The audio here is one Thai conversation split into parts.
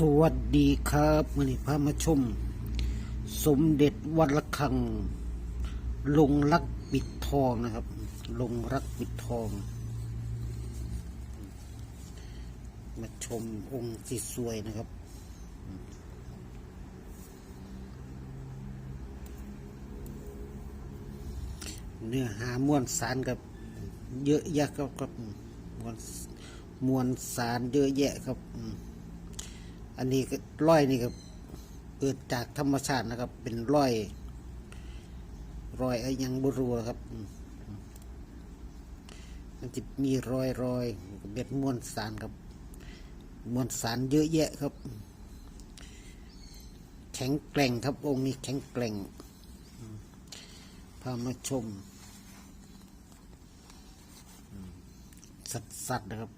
สวัสดีครับวันนี้พามาชม สมเด็จวัดระฆัง ลงรักปิดทองนะครับ ลงรักปิดทอง มาชมองค์ที่สวยนะครับ เนื้อหามวนสารกับเยอะแยะครับครับมวลมวลสารเยอะแยะครับ อันนี้ก็ร้อยนี่ก็เกิดจากธรรมชาตินะครับ เป็นร้อยรอยไอ้ยังบรัวครับ มันจะมีรอยรอยเบ็ดมวลสารครับ มวลสารเยอะแยะครับ แข็งแกร่งครับ องค์นี้แข็งแกร่งพามาชม สัตว์สัตว์นะครับ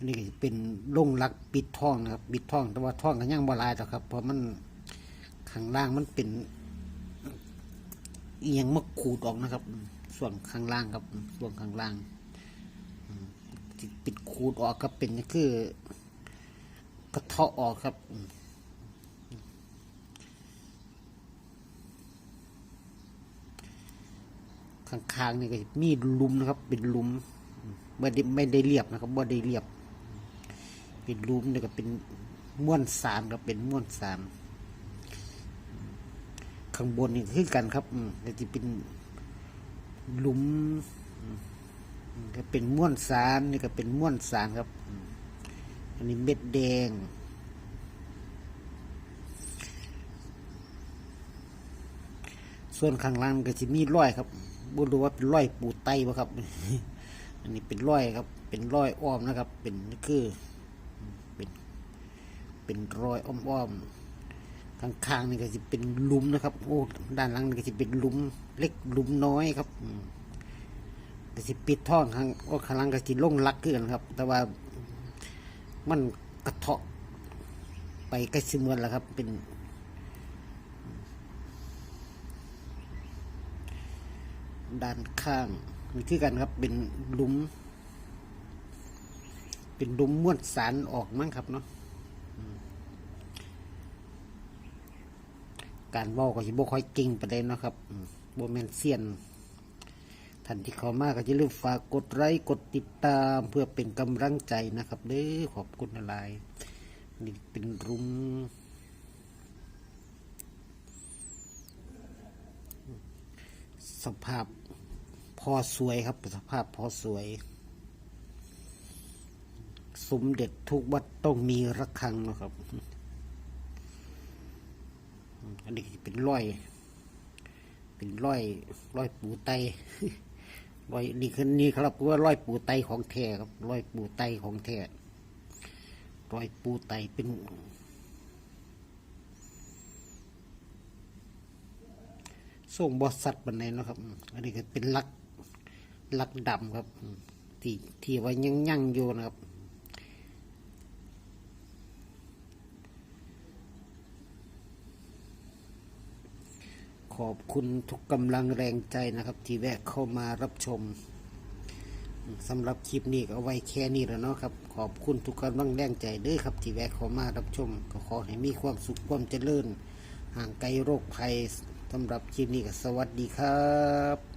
อันนี้ก็จะเป็นลงรักปิดท้องนะครับปิดท้อง แต่ว่าท้องก็ยังบ่ลายหรอครับ เพราะมันข้างล่างมันเป็นเอียงมะขูดออกนะครับ ส่วนข้างล่างครับส่วนข้างล่างปิดขูดออกครับเป็นคือกระเทาะออกครับข้างๆนี่ก็มีลุมนะครับ เป็นลุมไม่ได้ไม่ได้เรียบนะครับบ่ได้เรียบ เป็นหลุมนี่ก็เป็นม้วนสารครับเป็นม้วนสารข้างบนนี่คือกันครับอืมก็จะเป็นหลุมก็เป็นม้วนสารนี่ก็เป็นม้วนสารครับ อันนี้เม็ดแดง ส่วนข้างล่างก็จะมีร้อยครับบุรู้ว่าเป็นร้อยปูไตบ่ครับ อันนี้เป็นร้อยครับ เป็นร้อยอ้อมนะครับ เป็นคือ เป็นรอยอ้อมๆข้างๆนี่ก็จะเป็นลุมนะครับโอ้ด้านหลังนี่ก็จะเป็นลุมเล็กลุมน้อยครับก็จะปิดท่องข้างโอ้ข้างหล่างก็จะล่งลักเกินครับ แต่ว่ามันกระเทาะไปใกล้สิเหมือนแล้วครับ เป็นด้านข้างนี่คือกันครับเป็นหลุม เป็นหลุมม้วนสารออกมั้งครับเนาะอืม การเว่าก็จะบ่ค่อยเก่งประเด็นนะครับบ่แมนเซียนท่านที่เข้ามาก็จะลืมฝากกดไลค์กดติดตามเพื่อเป็นกำลังใจนะครับเด้อขอบคุณอะไรนี่เป็นหลุมสภาพพอสวยครับ สภาพพอสวย สมเด็จทุกวัดต้องมีระฆังนะครับ อันนี้เป็นร้อย เป็นร้อยร้อยปูไตร้อยนี่คือนี่ครับว่าร้อยปูไตของแท้ครับร้อยปูไตของแท้ร้อยปูไตเป็นส่งบอสัตว์บันไดนะครับ อันนี้ก็เป็นลักลักดำครับ ที่ที่ไว้ยังยั่งอยู่นะครับ อบคุณทุกกำลังแรงใจนะครับ ที่แวะเข้ามารับชมสำหรับคลิปนี้ก็เอาไว้แค่นี้แล้วเนาะครับ ขอบคุณทุกกำลังแรงใจด้วยครับ ที่แวะเข้ามารับชม ก็ขอให้มีความสุขความเจริญ ห่างไกลโรคภัยสำหรับคลิปนี้ก็สวัสดีครับ